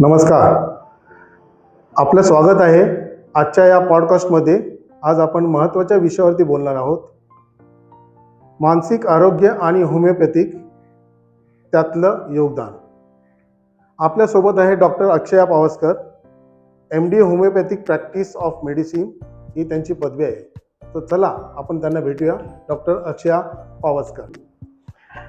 नमस्कार. आपलं स्वागत आहे आजच्या या पॉडकास्टमध्ये. आज आपण महत्त्वाच्या विषयावरती बोलणार आहोत. मानसिक आरोग्य आणि होमिओपॅथिक त्यातलं योगदान. आपल्यासोबत आहे doctor Akshaya Pawaskar M D homeopathic practice of medicine ही त्यांची पदवी आहे. तर चला आपण त्यांना भेटूया. डॉक्टर अक्षया पावसकर.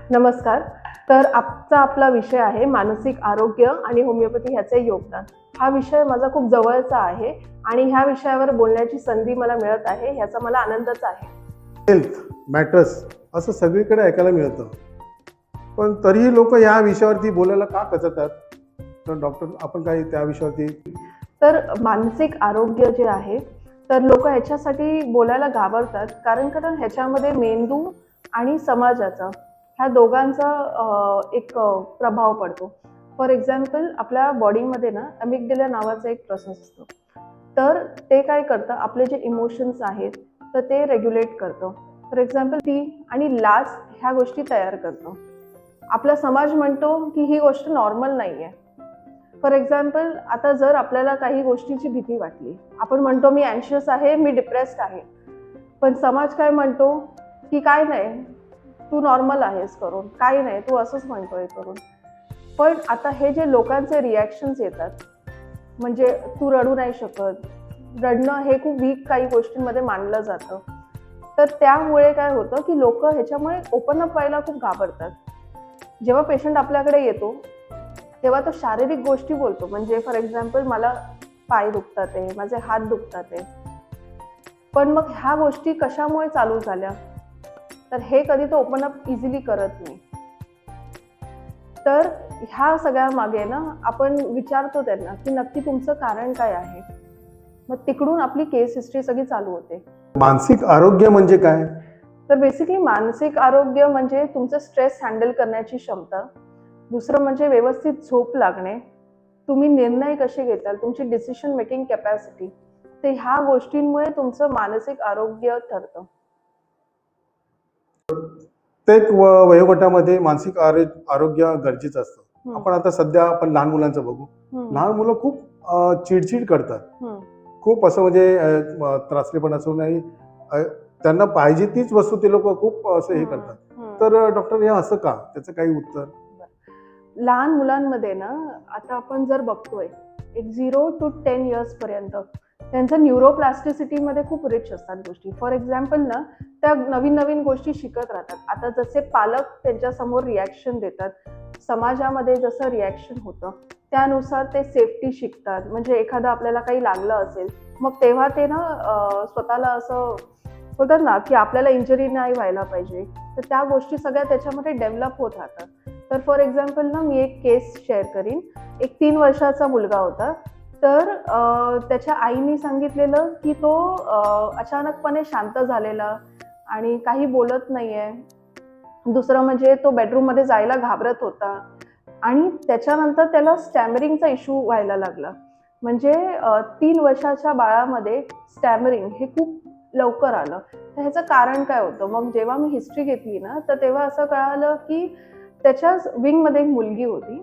नमस्कार. तर आजचा आपला विषय आहे मानसिक आरोग्य आणि होमिओपॅथी ह्याचे योगदान. हा विषय माझा खूप जवळचा आहे आणि ह्या विषयावर बोलण्याची संधी मला मिळत आहे ह्याचा मला आनंदच आहे. हेल्थ मॅटर्स असं सगळीकडे ऐकायला मिळतं. पण तरीही लोक या विषयावरती बोलायला का कचतात तर डॉक्टर आपण काही त्या विषयावरती? तर मानसिक आरोग्य जे आहे तर लोक ह्याच्यासाठी बोलायला घाबरतात कारण कारण ह्याच्यामध्ये मेंदू आणि समाजाचा ह्या दोघांचा एक प्रभाव पडतो. फॉर एक्झाम्पल आपल्या बॉडीमध्ये ना अमिगडेला नावाचा एक प्रोसेस असतो. तर ते काय करतं आपले जे इमोशन्स आहेत तर ते रेग्युलेट करतं. फॉर एक्झाम्पल ती आणि लाज ह्या गोष्टी तयार करतो. आपला समाज म्हणतो की ही गोष्ट नॉर्मल नाही आहे फॉर एक्झाम्पल आता जर आपल्याला काही गोष्टीची भीती वाटली आपण म्हणतो मी अँशियस आहे मी डिप्रेस्ड आहे. पण समाज काय म्हणतो की काय नाही तू नॉर्मल आहेस करून. काही नाही तू असंच म्हणतोय करून. पण आता हे जे लोकांचे रिॲक्शन्स येतात म्हणजे तू रडू नाही शकत. रडणं हे खूप वीक काही गोष्टींमध्ये मानलं जातं. तर त्यामुळे काय होतं की लोक ह्याच्यामुळे ओपन अप व्हायला खूप घाबरतात. जेव्हा पेशंट आपल्याकडे येतो तेव्हा तो शारीरिक गोष्टी बोलतो. म्हणजे फॉर एक्झाम्पल मला पाय दुखतात आहे माझे हात दुखतात आहे. पण मग ह्या गोष्टी कशामुळे चालू झाल्या? तर हे कधी तो ओपन अप इझिली करत नाही. तर ह्या सगळ्या मागे ना आपण विचारतो त्यांना की नक्की तुमचं कारण काय आहे? मग तिकडून आपली केस हिस्ट्री सगळी चालू होते. मानसिक आरोग्य म्हणजे काय? तर बेसिकली मानसिक आरोग्य म्हणजे तुमचं स्ट्रेस हँडल करण्याची क्षमता. दुसरं म्हणजे व्यवस्थित झोप लागणे. तुम्ही निर्णय कसे घेताल? तुमची डिसिशन मेकिंग कॅपॅसिटी ते ह्या गोष्टींमुळे तुमचं मानसिक आरोग्य ठरतं. प्रत्येक व- वयोगटामध्ये मानसिक आरो- आरोग्य गरजेचं असतं. आपण आता सध्या आपण लहान मुलांचं बघू. लहान मुलं खूप चिडचिड करतात. खूप असं म्हणजे त्रासलेपण असं नाही अ, त्यांना पाहिजे तीच वस्तू ते लोक खूप असं हे करतात. तर डॉक्टर हे असं का? त्याचं काही उत्तर? लहान मुलांमध्ये ना आता आपण जर बघतोय एक झिरो टू टेन इयर्स पर्यंत त्यांचं न्यूरोप्लास्टिसिटीमध्ये खूप रिच असतात गोष्टी. फॉर एक्झाम्पल ना त्या नवीन नवीन गोष्टी शिकत राहतात. आता जसे पालक त्यांच्यासमोर रिॲक्शन देतात समाजामध्ये जसं रिॲक्शन होतं त्यानुसार ते सेफ्टी शिकतात. म्हणजे एखादं आपल्याला काही लागलं असेल मग तेव्हा ते ना स्वतःला असं होतात ना की आपल्याला इंजरी नाही व्हायला पाहिजे. तर त्या गोष्टी सगळ्या त्याच्यामध्ये डेव्हलप होत राहतात. तर फॉर एक्झाम्पल ना मी एक केस शेअर करीन. एक तीन वर्षाचा मुलगा होता. तर त्याच्या आईने सांगितलेलं की तो अचानकपणे शांत झालेला आणि काही बोलत नाहीये. दुसरं म्हणजे तो बेडरूममध्ये जायला घाबरत होता आणि त्याच्यानंतर त्याला स्टॅमरिंगचा इश्यू व्हायला लागला. म्हणजे तीन वर्षाच्या बाळामध्ये स्टॅमरिंग हे खूप लवकर आलं. तर ह्याचं कारण काय होतं? मग जेव्हा मी हिस्ट्री घेतली ना तर तेव्हा असं कळालं की त्याच्याच विंगमध्ये एक मुलगी होती.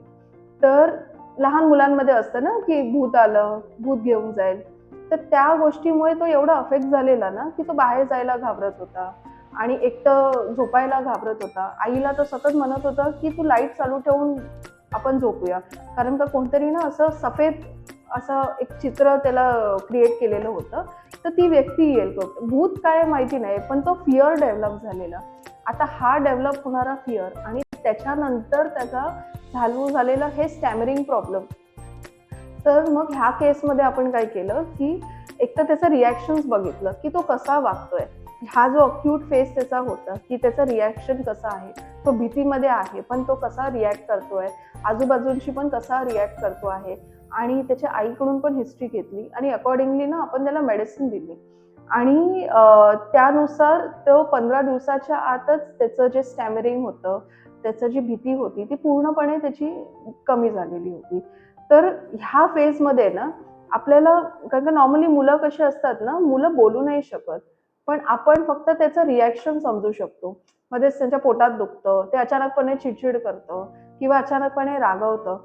तर लहान मुलांमध्ये असतं ना की भूत आलं भूत घेऊन जाईल. तर त्या गोष्टीमुळे तो एवढा अफेक्ट झालेला ना की तो बाहेर जायला घाबरत होता. आणि एकटं झोपायला घाबरत होता. आईला तो सतत म्हणत होता की तू लाइट चालू ठेवून आपण झोपूया. कारण का कोणतरी ना असं सफेद असं एक चित्र त्याला क्रिएट केलेलं होतं. तर ती व्यक्ती येईल. भूत काय माहिती नाही पण तो फिअर डेव्हलप झालेला. आता हा डेव्हलप होणारा फिअर आणि त्याच्यानंतर त्याचा चालू झालेलं हे स्टॅमरिंग प्रॉब्लेम तर मग ह्या केसमध्ये आपण काय केलं की एक तर त्याचं रिॲक्शन्स बघितलं की तो कसा वागतोय. हा जो अक्यूट फेस त्याचा होता की त्याचं रिॲक्शन कसं आहे तो भीतीमध्ये आहे पण तो कसा रिॲक्ट करतोय आजूबाजूंशी पण कसा रिॲक्ट करतो आहे आणि त्याच्या आईकडून पण हिस्ट्री घेतली आणि अकॉर्डिंगली ना आपण त्याला मेडिसिन दिली. आणि त्यानुसार तो पंधरा दिवसाच्या आतच त्याचं जे स्टॅमरिंग होतं त्याचं जी भीती होती ती पूर्णपणे त्याची कमी झालेली होती. तर ह्या फेजमध्ये ना आपल्याला कारण का नॉर्मली मुलं कशी असतात ना मुलं बोलू नाही शकत पण आपण फक्त त्याचं रिॲक्शन समजू शकतो. मध्येच त्यांच्या पोटात दुखतं ते अचानकपणे चिडचिड करतं किंवा अचानकपणे रागवतं.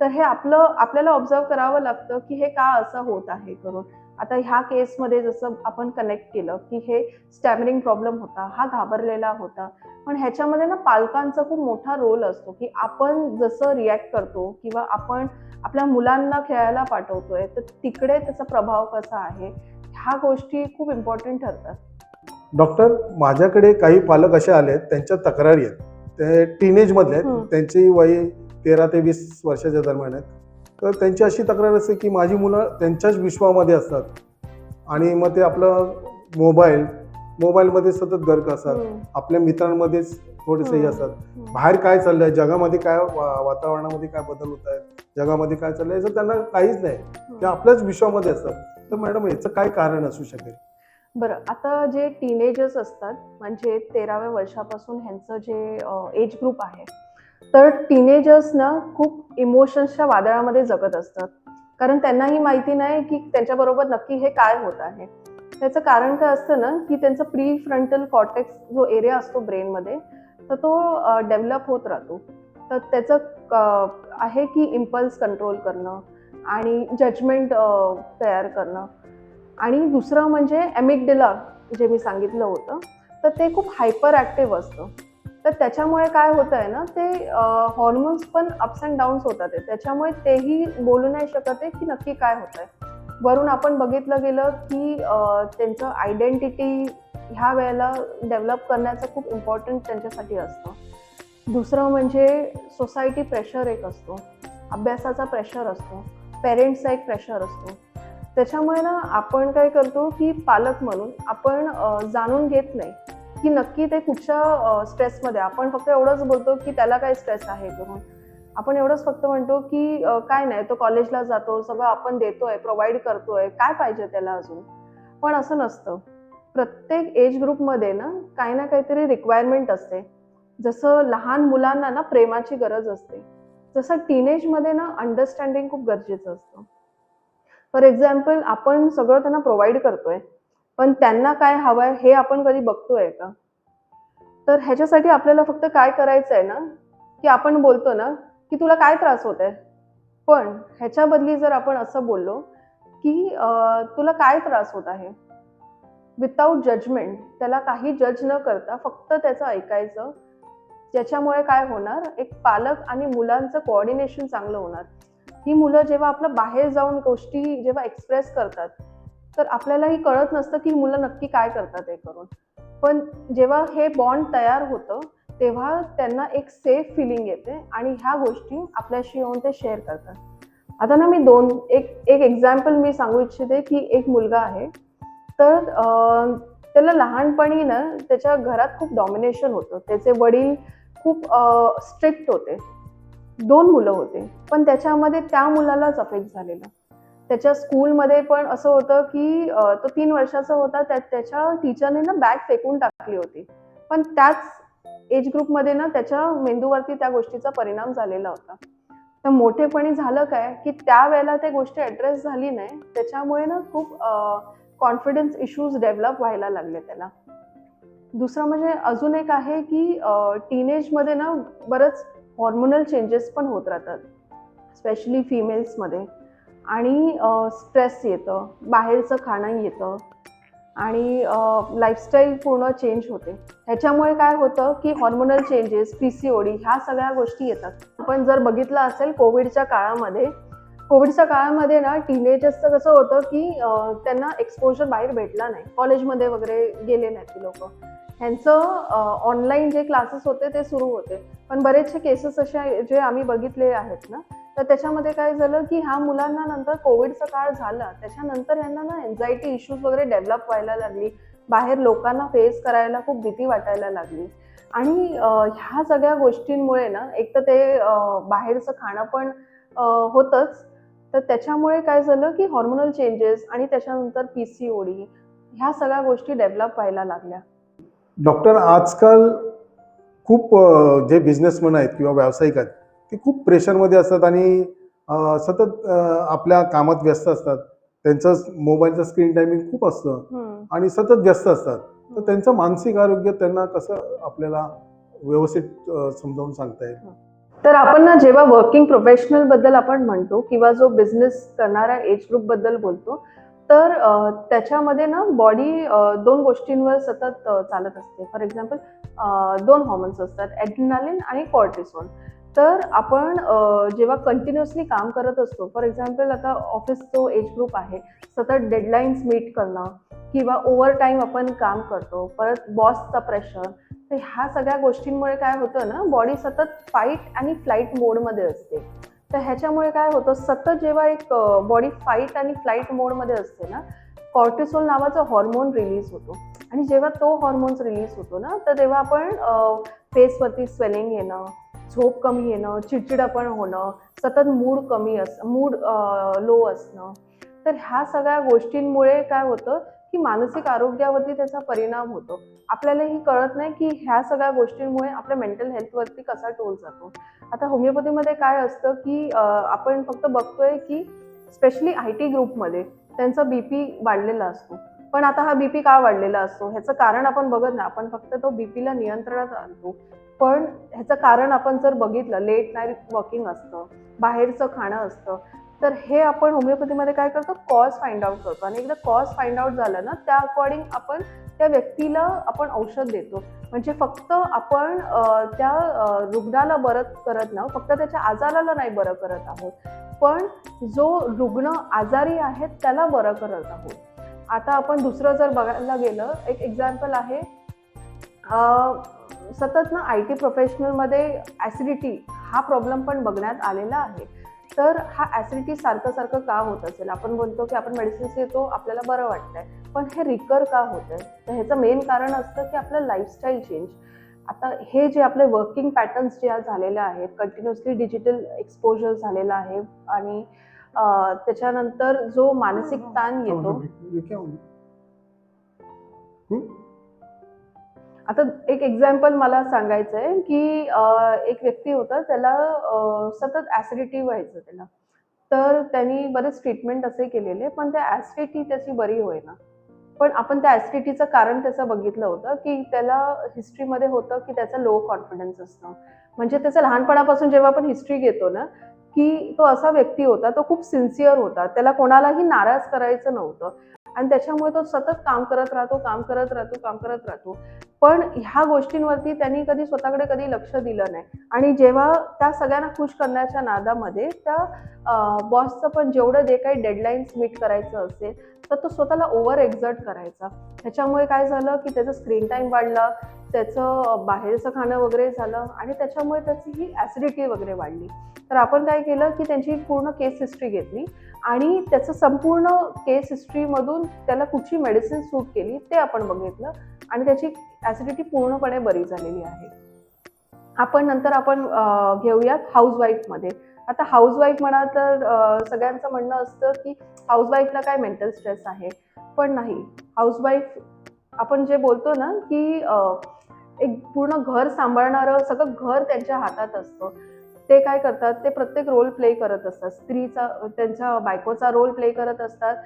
तर हे आपलं आपल्याला ऑब्झर्व करावं लागतं की हे का असं होत आहे करून. आता ह्या केसमध्ये जसं आपण कनेक्ट केलं की हे स्टॅमरिंग प्रॉब्लेम होता हा घाबरलेला होता. पण ह्याच्यामध्ये ना पालकांचा खूप मोठा रोल असतो की आपण जसं रिॲक्ट करतो किंवा आपण आपल्या मुलांना खेळायला पाठवतोय तर तिकडे त्याचा प्रभाव कसा आहे? ह्या गोष्टी खूप इम्पॉर्टंट ठरतात. डॉक्टर माझ्याकडे काही पालक असे आले त्यांच्या तक्रारी आहेत. ते टीनेजमधले आहेत. त्यांची वय तेरा ते वीस वर्षाच्या दरम्यान आहेत. तर त्यांची अशी तक्रार असते की माझी मुलं त्यांच्याच विश्वामध्ये असतात. आणि मग ते आपलं मोबाईल मोबाईलमध्ये सतत गर्क असतात. हम्म, आपल्या मित्रांमध्येच थोडेसेही हं. असतात. हम्म. बाहेर काय चाललंय? जगामध्ये काय वातावरणामध्ये काय बदल होत आहेत? जगामध्ये काय चाललंय? याचं त्यांना काहीच नाही. ते आपल्याच विश्वामध्ये असतात. तर मॅडम याचं काय कारण असू शकेल? बरं आता जे टीनेजर्स असतात म्हणजे तेराव्या वर्षापासून ह्यांचं जे एज ग्रुप आहे तर टीनेजर्स ना खूप इमोशन्सच्या वादळामध्ये जगत असतात. कारण त्यांनाही माहिती नाही की त्यांच्याबरोबर नक्की हे काय होत आहे. त्याचं कारण काय असतं ना की त्यांचं प्री फ्रंटल कॉटेक्स जो एरिया असतो ब्रेनमध्ये तर तो डेव्हलप होत राहतो. तर त्याचं आहे की इम्पल्स कंट्रोल करणं आणि जजमेंट तयार करणं. आणि दुसरं म्हणजे ॲमिगडिला जे मी सांगितलं होतं तर ते खूप हायपर ॲक्टिव्ह असतं. तर त्याच्यामुळे काय होतं आहे ना ते हॉर्मोन्स पण अप्स अँड डाऊन्स होतात. आहे त्याच्यामुळे तेही बोलू नाही शकत आहे की नक्की काय होत आहे वरून आपण बघितलं गेलं की त्यांचं आयडेंटिटी ह्या वेळेला डेव्हलप करण्याचं खूप इम्पॉर्टंट त्यांच्यासाठी असतं. दुसरं म्हणजे सोसायटी प्रेशर एक असतो. अभ्यासाचा प्रेशर असतो. पेरेंट्सचा एक प्रेशर असतो. त्याच्यामुळे ना आपण काय करतो की पालक म्हणून आपण जाणून घेत नाही. की नक्की ते कुठच्या स्ट्रेसमध्ये आपण फक्त एवढंच बोलतो की त्याला काय स्ट्रेस आहे म्हणून आपण एवढंच फक्त म्हणतो की काय नाही तो कॉलेजला जातो सगळं आपण देतोय प्रोव्हाइड करतोय काय पाहिजे त्याला अजून? पण असं नसतं. प्रत्येक एज ग्रुपमध्ये ना काही ना काहीतरी रिक्वायरमेंट असते. जसं लहान मुलांना ना प्रेमाची गरज असते. जसं टीनेजमध्ये ना अंडरस्टँडिंग खूप गरजेचं असतं. फॉर एक्झाम्पल आपण सगळं त्यांना प्रोव्हाइड करतोय. पण त्यांना काय हवंय हे आपण कधी बघतोय का? तर ह्याच्यासाठी आपल्याला फक्त काय करायचं आहे ना की आपण बोलतो ना की तुला काय त्रास होत आहे पण ह्याच्या बदली जर आपण असं बोललो की तुला काय त्रास होत आहे? विदाऊट जजमेंट त्याला काही जज न करता फक्त त्याचं ऐकायचं त्याच्यामुळे काय होणार? एक पालक आणि मुलांचं कोऑर्डिनेशन चांगलं होणार. ही मुलं जेव्हा आपलं बाहेर जाऊन गोष्टी जेव्हा एक्सप्रेस करतात तर आपल्यालाही कळत नसतं की मुलं नक्की काय करतात हे करून. पण जेव्हा हे बॉन्ड तयार होतं तेव्हा त्यांना एक सेफ फिलिंग येते आणि ह्या गोष्टी आपल्याशी येऊन ते शेअर करतात. आता ना मी दोन एक एक एक्झाम्पल मी सांगू इच्छिते की एक मुलगा आहे. तर त्याला लहानपणी ना त्याच्या घरात खूप डॉमिनेशन होतं. त्याचे वडील खूप स्ट्रिक्ट होते. दोन मुलं होते. पण त्याच्यामध्ये त्या मुलालाच अफेक्ट झालेलं. त्याच्या स्कूलमध्ये पण असं होतं की तो तीन वर्षाचा होता त्या त्याच्या टीचरने ना बॅग फेकून टाकली होती. पण त्याच एज ग्रुपमध्ये ना त्याच्या मेंदूवरती त्या गोष्टीचा परिणाम झालेला होता. तर मोठेपणी झालं काय की त्यावेळेला त्या गोष्टी ॲड्रेस झाली नाही. त्याच्यामुळे ना खूप कॉन्फिडन्स इश्यूज डेव्हलप व्हायला लागले त्याला. दुसरं म्हणजे अजून एक आहे की टीनेजमध्ये ना बरंच हॉर्मोनल चेंजेस पण होत राहतात. स्पेशली फिमेल्समध्ये आणि स्ट्रेस येतं बाहेरचं खाणं येतं आणि लाईफस्टाईल पूर्ण चेंज होते. ह्याच्यामुळे काय होतं की hormonal changes P C O D ह्या सगळ्या गोष्टी येतात. आपण जर बघितलं असेल कोविडच्या काळामध्ये कोविडच्या काळामध्ये ना टीनेजर्सचं कसं होतं की त्यांना एक्सपोजर बाहेर भेटला नाही. कॉलेजमध्ये वगैरे गेले नाहीत ती लोक. ह्यांचं ऑनलाईन जे क्लासेस होते ते सुरू होते. पण बरेचसे केसेस असे जे आम्ही बघितले आहेत ना तर त्याच्यामध्ये काय झालं की ह्या मुलांना नंतर कोविडचा काळ झाला. त्याच्यानंतर यांना ना एन्झायटी इश्यूज वगैरे डेव्हलप व्हायला लागली. बाहेर लोकांना फेस करायला खूप भीती वाटायला लागली. आणि ह्या सगळ्या गोष्टींमुळे ना एक तर ते बाहेरचं खाणं पण होतंच. तर त्याच्यामुळे काय झालं की हॉर्मोनल चेंजेस आणि त्याच्यानंतर पी सी ओडी ह्या सगळ्या गोष्टी डेव्हलप व्हायला लागल्या. डॉक्टर आजकाल खूप जे बिझनेसमन आहेत किंवा व्यावसायिक आहेत ते खूप प्रेशरमध्ये असतात आणि सतत आपल्या कामात व्यस्त असतात. त्यांचं मोबाईलचं स्क्रीन टायमिंग खूप असतं. आणि सतत व्यस्त असतात. तर त्यांचं मानसिक आरोग्य त्यांना कसं आपल्याला व्यवस्थित समजावून सांगता येईल? तर आपण ना जेव्हा वर्किंग प्रोफेशनलबद्दल आपण म्हणतो किंवा जो बिझनेस करणारा एज ग्रुपबद्दल बोलतो तर त्याच्यामध्ये ना बॉडी दोन गोष्टींवर सतत चालत असते. फॉर एक्झाम्पल दोन हॉर्मोन्स असतात ॲड्रिनालिन आणि कॉर्टिसोन तर आपण जेव्हा कंटिन्युअसली काम करत असतो फॉर एक्झाम्पल आता ऑफिस जो एज ग्रुप आहे सतत डेडलाईन्स मीट करणं किंवा ओव्हर टाईम आपण काम करतो परत बॉसचा प्रेशर तर ह्या सगळ्या गोष्टींमुळे काय होतं ना बॉडी सतत फाईट आणि फ्लाईट मोडमध्ये असते. तर ह्याच्यामुळे काय होतं सतत जेव्हा एक बॉडी फाईट आणि फ्लाईट मोडमध्ये असते ना कॉर्टिसोल नावाचा हॉर्मोन रिलीज होतो. आणि जेव्हा तो हॉर्मोन्स रिलीज होतो ना तर तेव्हा आपण फेसवरती स्वेलिंग येणं झोप कमी येणं चिडचिडपण होणं सतत मूड कमी अस मूड लो असणं. तर ह्या सगळ्या गोष्टींमुळे काय होतं की मानसिक आरोग्यावरती त्याचा परिणाम होतो. आपल्याला ही कळत नाही की ह्या सगळ्या गोष्टींमुळे आपल्या मेंटल हेल्थवरती कसा टोल जातो. आता होमिओपॅथीमध्ये काय असतं की आपण फक्त बघतोय की स्पेशली आय टी ग्रुपमध्ये त्यांचा बी पी वाढलेला असतो. पण आता हा बीपी का वाढलेला असतो? ह्याचं कारण आपण बघत ना आपण फक्त तो बीपीला नियंत्रणात आणतो. पण ह्याचं कारण आपण जर बघितलं लेट नाईट वॉकिंग असतं बाहेरचं खाणं असतं तर हे आपण होमिओपॅथीमध्ये काय करतो? कॉज फाइंड आउट करतो. आणि एकदा कॉज फाइंड आउट झालं ना त्या अकॉर्डिंग आपण त्या व्यक्तीला आपण औषध देतो. म्हणजे फक्त आपण त्या रुग्णाला बरं करत ना फक्त त्याच्या आजाराला नाही बरं करत आहोत. पण जो रुग्ण आजारी आहे त्याला बरं करत आहोत. आता आपण दुसरं जर बघायला गेलं एक एक्झाम्पल आहे सतत ना आय टी प्रोफेशनलमध्ये ॲसिडिटी हा प्रॉब्लेम पण बघण्यात आलेला आहे. तर हा ॲसिडिटी सारखं सारखं का होत असेल? आपण बोलतो की आपण मेडिसिन्स घेतो आपल्याला बरं वाटतंय. पण हे रिकर का होतंय तर ह्याचं मेन कारण असतं की आपलं लाईफस्टाईल चेंज आता हे जे आपले वर्किंग पॅटर्न्स जे झालेले आहेत कंटिन्युअसली डिजिटल एक्सपोजर झालेलं आहे आणि त्याच्यानंतर जो मानसिक ताण येतो. आता एक एक्झाम्पल मला सांगायचं आहे की एक व्यक्ती होता त्याला सतत ॲसिडिटी व्हायचं त्याला. तर त्यांनी बरेच ट्रीटमेंट असे केलेले पण त्या ॲसिडिटी त्याची बरी होईना. पण आपण त्या ॲसिडिटीचं कारण त्याचं बघितलं होतं की त्याला हिस्ट्रीमध्ये होतं की त्याचा लो कॉन्फिडन्स असणं म्हणजे त्याचं लहानपणापासून जेव्हा आपण हिस्ट्री घेतो ना की तो असा व्यक्ती होता तो खूप सिन्सिअर होता. त्याला कोणालाही नाराज करायचं नव्हतं. आणि त्याच्यामुळे तो सतत काम करत राहतो काम करत राहतो काम करत राहतो. पण ह्या गोष्टींवरती त्यांनी कधी स्वतःकडे कधी लक्ष दिलं नाही. आणि जेव्हा त्या सगळ्यांना खुश करण्याच्या नादामध्ये त्या बॉसचं पण जेवढं जे काही डेडलाईन्स मीट करायचं असेल तर तो स्वतःला ओव्हर एक्झर्ट करायचा. त्याच्यामुळे काय झालं की त्याचा स्क्रीन टाईम वाढला. त्याचं बाहेरचं खाणं वगैरे झालं आणि त्याच्यामुळे त्याची ही ॲसिडिटी वगैरे वाढली. तर आपण काय केलं की त्यांची पूर्ण केस हिस्ट्री घेतली आणि त्याचं संपूर्ण केस हिस्ट्रीमधून त्याला कुठची मेडिसिन सूट केली ते आपण बघितलं आणि त्याची ॲसिडिटी पूर्णपणे बरी झालेली आहे. आपण नंतर आपण घेऊयात हाऊसवाईफमध्ये आता हाऊसवाईफ म्हणा तर सगळ्यांचं म्हणणं असतं की हाऊसवाईफला काय मेंटल स्ट्रेस आहे? पण नाही. हाऊसवाईफ आपण जे बोलतो ना की एक पूर्ण घर सांभाळणारं सगळं घर त्यांच्या हातात असतं. ते काय करतात ते प्रत्येक रोल प्ले करत असतात. स्त्रीचा त्यांच्या बायकोचा रोल प्ले करत असतात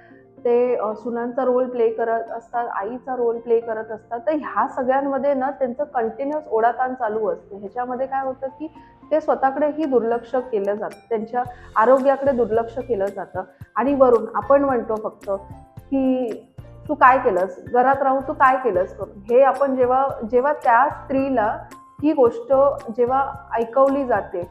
ते सुनांचा रोल प्ले करत असतात आईचा रोल प्ले करत असतात. तर ह्या सगळ्यांमध्ये ना त्यांचं कंटिन्युअस ओढाताण चालू असते. ह्याच्यामध्ये काय होतं की ते स्वतःकडेही दुर्लक्ष केलं जातं. त्यांच्या आरोग्याकडे दुर्लक्ष केलं जातं. आणि वरून आपण म्हणतो फक्त की तू काय केलंस? घरात राहून तू काय केलंस? करून हे आपण जेव्हा जेव्हा त्या स्त्रीला ही गोष्ट जेव्हा ऐकवली जाते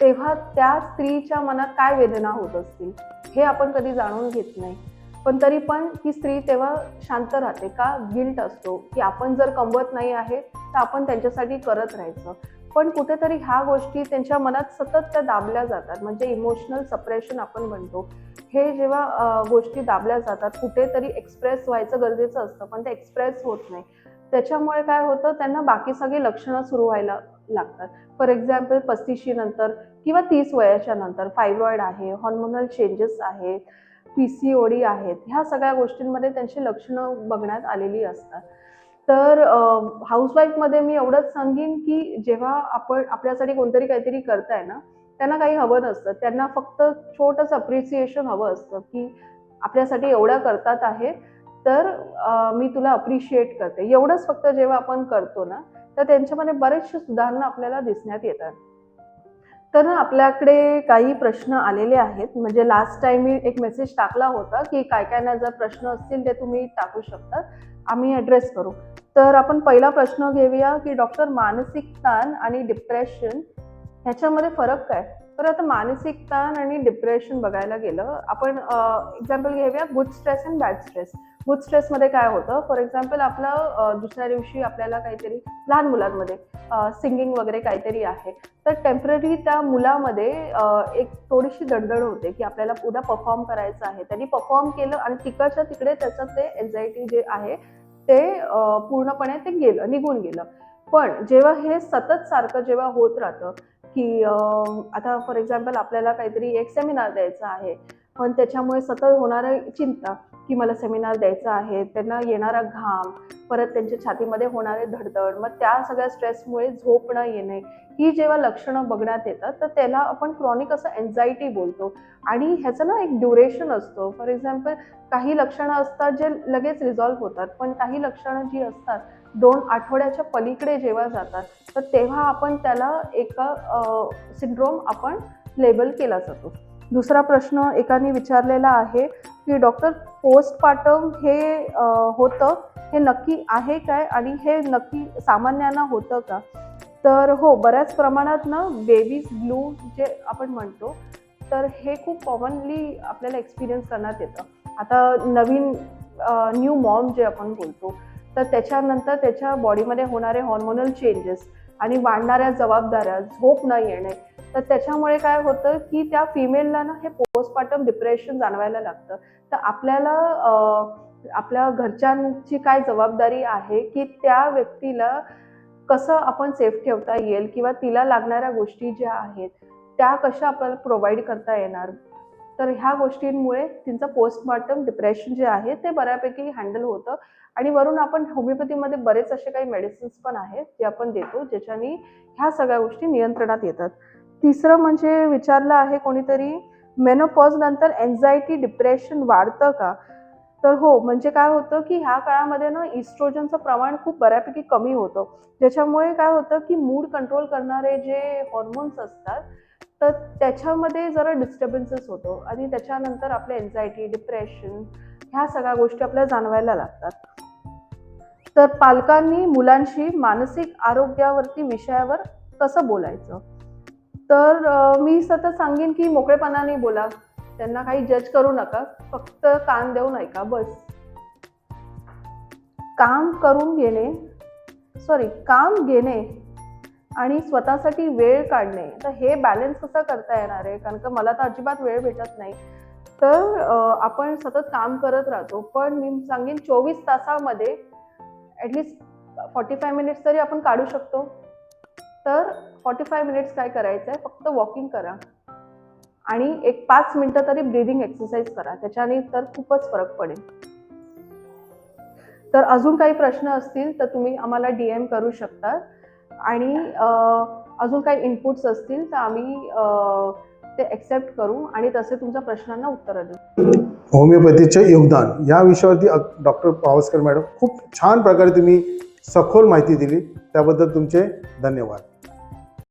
तेव्हा त्या स्त्रीच्या मनात काय वेदना होत असतील हे आपण कधी जाणून घेत नाही. पण तरी पण ती स्त्री तेव्हा शांत राहते का? गिल्ट असतो की आपण जर कमवत नाही आहे तर आपण त्यांच्यासाठी करत राहायचं. पण कुठेतरी ह्या गोष्टी त्यांच्या मनात सतत त्या दाबल्या जातात. म्हणजे इमोशनल सप्रेशन आपण म्हणतो. हे जेव्हा गोष्टी दाबल्या जातात कुठेतरी एक्सप्रेस व्हायचं गरजेचं असतं पण ते एक्सप्रेस होत नाही. त्याच्यामुळे काय होतं त्यांना बाकी सगळी लक्षणं सुरू व्हायला लागतात. फॉर एक्झाम्पल पस्तीशी नंतर किंवा तीस वयाच्या नंतर फायब्रॉइड आहे हॉर्मोनल चेंजेस आहेत पी सी ओ डी आहेत ह्या सगळ्या गोष्टींमध्ये त्यांची लक्षणं बघण्यात आलेली असतात. तर हाऊसवाईफमध्ये मी एवढंच सांगेन की जेव्हा आपण आपल्यासाठी कोणतरी काहीतरी करताय ना त्यांना काही हवं नसतं. त्यांना फक्त छोटंसं अप्रिसिएशन हवं असतं की आपल्यासाठी एवढं करतात आहे तर मी तुला अप्रिशिएट करते. एवढंच फक्त जेव्हा आपण करतो ना तर त्यांच्यामध्ये बरेचसे सुधारणा आपल्याला दिसण्यात येतात. तर आपल्याकडे काही प्रश्न आलेले आहेत. म्हणजे लास्ट टाइम मी एक मेसेज टाकला होता की काय काय ना जर प्रश्न असतील ते तुम्ही टाकू शकता. आम्ही ॲड्रेस करू. तर आपण पहिला प्रश्न घेऊया की डॉक्टर मानसिक ताण आणि डिप्रेशन ह्याच्यामध्ये फरक काय? तर आता मानसिक ताण आणि डिप्रेशन बघायला गेलं आपण एक्झाम्पल घेऊया good stress and bad stress good स्ट्रेसमध्ये काय होतं? फॉर एक्झाम्पल आपलं दुसऱ्या दिवशी आपल्याला काहीतरी लहान मुलांमध्ये सिंगिंग वगैरे काहीतरी आहे. तर टेंपररी त्या मुलामध्ये एक थोडीशी दडदड होते की आपल्याला उद्या परफॉर्म करायचं आहे. त्यांनी परफॉर्म केलं आणि तिकडच्या तिकडे त्याचं ते एन्झायटी जे आहे ते पूर्णपणे ते गेलं निघून गेलं. पण जेव्हा हे सतत सारखं जेव्हा होत राहतं की आता फॉर एक्झाम्पल आपल्याला काहीतरी एक सेमिनार द्यायचा आहे पण त्याच्यामुळे सतत होणारं चिंता की मला सेमिनार द्यायचा आहे त्यांना येणारा घाम परत त्यांच्या छातीमध्ये होणारे धडधड मग त्या सगळ्या स्ट्रेसमुळे झोप न येणे ही जेव्हा लक्षणं बघण्यात येतात तर त्याला आपण क्रॉनिक असं एन्झायटी बोलतो. आणि ह्याचं ना एक ड्युरेशन असतो. फॉर एक्झाम्पल काही लक्षणं असतात जे लगेच रिझॉल्व्ह होतात पण काही लक्षणं जी असतात दोन आठवड्याच्या पलीकडे जेव्हा जातात तर तेव्हा आपण त्याला एका सिंड्रोम आपण लेबल केला जातो. दुसरा प्रश्न एकाने विचारलेला आहे की डॉक्टर पोस्टपार्टम हे होतं? हे नक्की आहे काय? आणि हे नक्की सामान्यांना होतं का? तर हो बऱ्याच प्रमाणात ना बेबीज ब्लू जे आपण म्हणतो तर हे खूप कॉमनली आपल्याला एक्सपिरियन्स करण्यात येतं. आता नवीन न्यू मॉम जे आपण बोलतो तर त्याच्यानंतर त्याच्या बॉडीमध्ये होणारे हॉर्मोनल चेंजेस आणि वाढणाऱ्या जबाबदाऱ्या झोप न येणे. तर त्याच्यामुळे काय होतं की त्या फिमेलला ना हे पोस्टपार्टम डिप्रेशन जाणवायला लागतं. तर आपल्याला आपल्या घरच्यांची काय जबाबदारी आहे की त्या व्यक्तीला कसं आपण सेफ ठेवता येईल किंवा तिला लागणाऱ्या गोष्टी ज्या आहेत त्या कशा आपल्याला प्रोव्हाइड करता येणार? तर ह्या गोष्टींमुळे तिचं पोस्टमार्टम डिप्रेशन जे आहे ते बऱ्यापैकी हँडल होतं. आणि वरून आपण होमिओपॅथीमध्ये बरेच असे काही मेडिसिन्स पण आहेत जे आपण देतो ज्याच्याने ह्या सगळ्या गोष्टी नियंत्रणात येतात. तिसरं म्हणजे विचारलं आहे कोणीतरी मेनोपॉज नंतर एन्झायटी डिप्रेशन वाढतं का? तर हो म्हणजे काय होतं की ह्या काळामध्ये ना इस्ट्रोजनचं प्रमाण खूप बऱ्यापैकी कमी होतं. ज्याच्यामुळे काय होतं की मूड कंट्रोल करणारे जे हॉर्मोन्स असतात तर त्याच्यामध्ये जरा डिस्टर्बन्सेस होतो आणि त्याच्यानंतर आपलं एन्झायटी डिप्रेशन ह्या सगळ्या गोष्टी आपल्याला जाणवायला लागतात. तर पालकांनी मुलांशी मानसिक आरोग्यावरती विषयावर कसं बोलायचं? तर मी सतत सांगेन की मोकळेपणाने बोला. त्यांना काही जज करू नका. फक्त कान देऊन ऐका बस. काम करून घेणे सॉरी काम घेणे आणि स्वतःसाठी वेळ काढणे. तर हे बॅलन्स कसं करता येणार आहे? कारण का मला तर अजिबात वेळ भेटत नाही. तर आपण सतत काम करत राहतो. पण मी सांगेन चोवीस तासामध्ये ॲटलिस्ट फॉर्टी फाय मिनिट्स तरी आपण काढू शकतो. तर फॉर्टी फाय मिनिट्स काय करायचं आहे? फक्त वॉकिंग करा. आणि एक पाच मिनटं तरी ब्रिदिंग एक्सरसाइज करा. त्याच्याने तर खूपच फरक पडेल. तर अजून काही प्रश्न असतील तर तुम्ही आम्हाला डी एम करू शकता. आणि अजून काही इनपुट्स असतील तर आम्ही ते एक्सेप्ट करू आणि तसे तुमच्या प्रश्नांना उत्तरं देऊ. होमिओपॅथीचे योगदान. या विषयावरती डॉक्टर पावसकर मॅडम खूप छान प्रकारे तुम्ही सखोल माहिती दिली. त्याबद्दल तुमचे धन्यवाद.